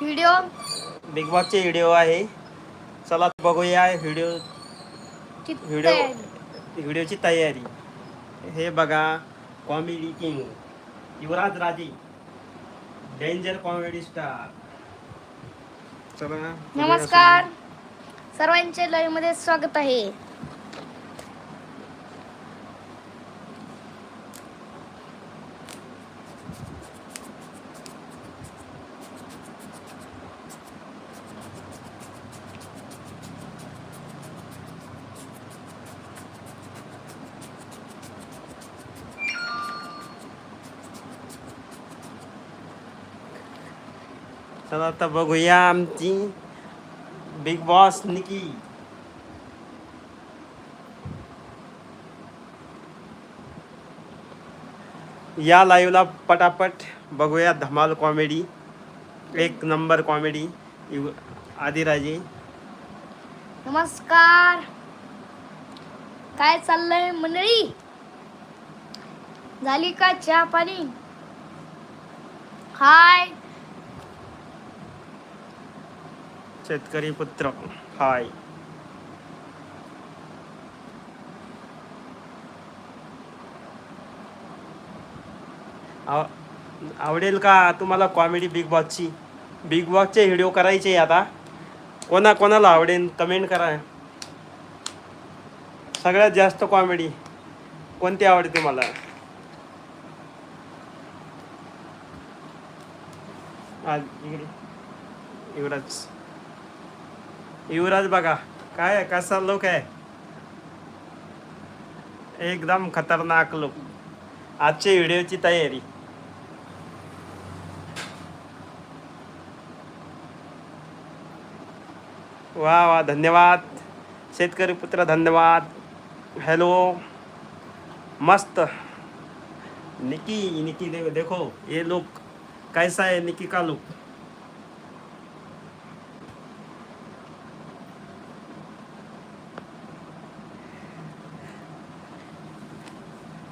Video? Big बॉसचे video आहे. चला बघूया व्हिडिओ. व्हिडिओ. व्हिडिओची तयारी. हे बघा कॉमेडी किंग युवराज राजे डेंजर कॉमेडी स्टार चला नमस्कार. सर्वांचे लाईव्हमध्ये स्वागत आहे. चला आता बघूया आमची बिग बॉस निकी या लाईव्हला पटापट बघूया धमाल कॉमेडी एक नंबर कॉमेडी आदिराजे. नमस्कार. काय चाललंय मंडळी? झाली का चहा पाणी? हाय. शेतकरी पुत्र. हाय. आव- आवडेल का तुम्हाला कॉमेडी बिग बॉसची बिग बॉसचे व्हिडिओ करायचे आता. कोणा कोणाला आवडेल कमेंट करा. सगळ्यात जास्त कॉमेडी कोणती आवडते तुम्हाला? आज इकडे. युवराज युवराज बघा काय कसा लोक आहे? एकदम खतरनाक लोक आजच्या व्हिडिओची तयारी. वा वा धन्यवाद. शेतकरी पुत्र धन्यवाद. हॅलो मस्त. निकी निकी देखो ये लोक कैसा है निकी का लुक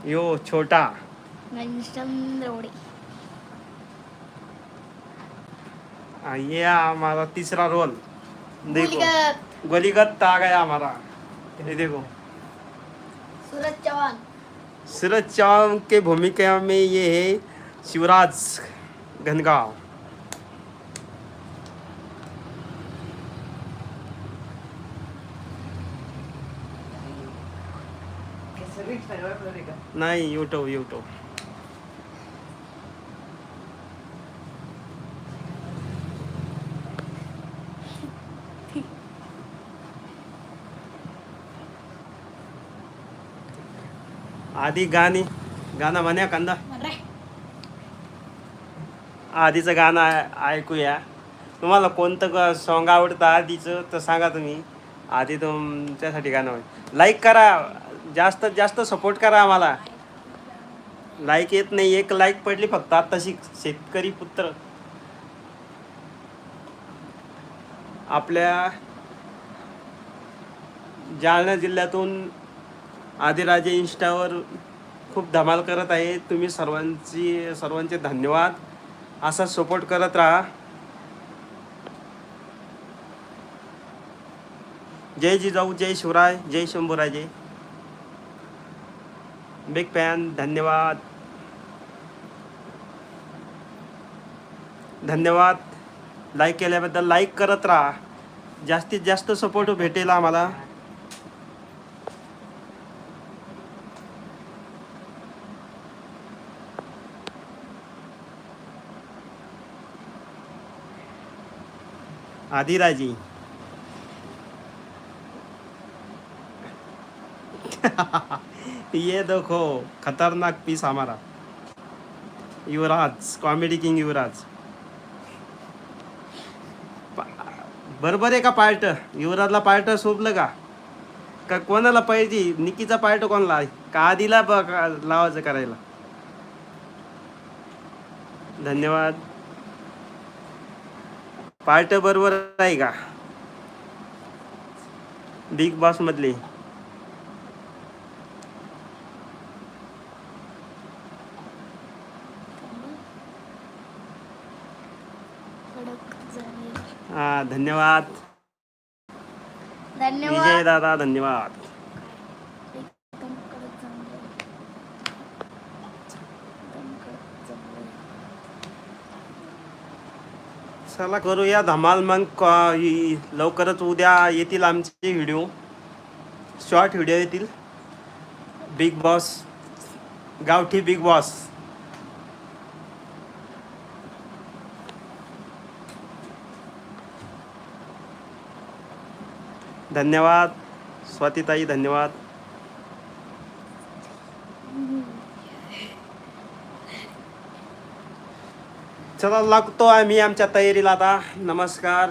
यो छोटा। आ, ये हमारा तीसरा रोल। देखो। गोलीगत। आ गया हमारा। ये देखो। सूरज चौहान। सूरज चौहान के भूमिका में ये है शिवराज घनगांव नाही युट्यूब युट्यूब आधी गाणी गाणं म्हणा कांदा. आधीचं गाणं ऐकूया. तुम्हाला कोणतं सॉन्ग आवडतं आधीचं तर सांगा तुम्ही. आधी तुमच्यासाठी गाणं लाईक करा. जास्त जास्त सपोर्ट करा आम्हाला. लाईक येत नाही एक लाईक पडली फक्त आत्ताशी. शेतकरी पुत्र. आपल्या जालना जिल्ह्यातून आदिराजे इन्स्टावर खूप धमाल करत आहे. तुम्ही सर्वांची सर्वांचे धन्यवाद. असा सपोर्ट करत राहा. जय जिजाऊ जय शिवराय जय शंभूराजे. बिग फॅन धन्यवाद. धन्यवाद. लाईक केल्याबद्दल लाईक करत राहा. जास्तीत जास्त सपोर्ट भेटेल आम्हाला. आदिराजी. ये देखो खतरनाक पीस हमारा। Yuvraj comedy king Yuvraj. बरोबर आहे का पार्ट? युवराजला पार्ट सोपलं का? का कोणाला पाहिजे? निकीचा पार्ट कोणाला? का आधीला लावायचं करायला? धन्यवाद. पार्ट बरोबर आहे का? बिग बॉस मधली. हा धन्यवाद विजय धन्यवाद दादा धन्यवाद एकदम कडक जमलंय. एकदम कडक जमलंय. चला करूया धमाल मग क- लवकरच उद्या येतील आमचे व्हिडिओ शॉर्ट व्हिडिओ येतील बिग बॉस गावठी बिग बॉस धन्यवाद. स्वातीताई धन्यवाद. चला लागतो आम्ही आमच्या तयारीला आता. नमस्कार.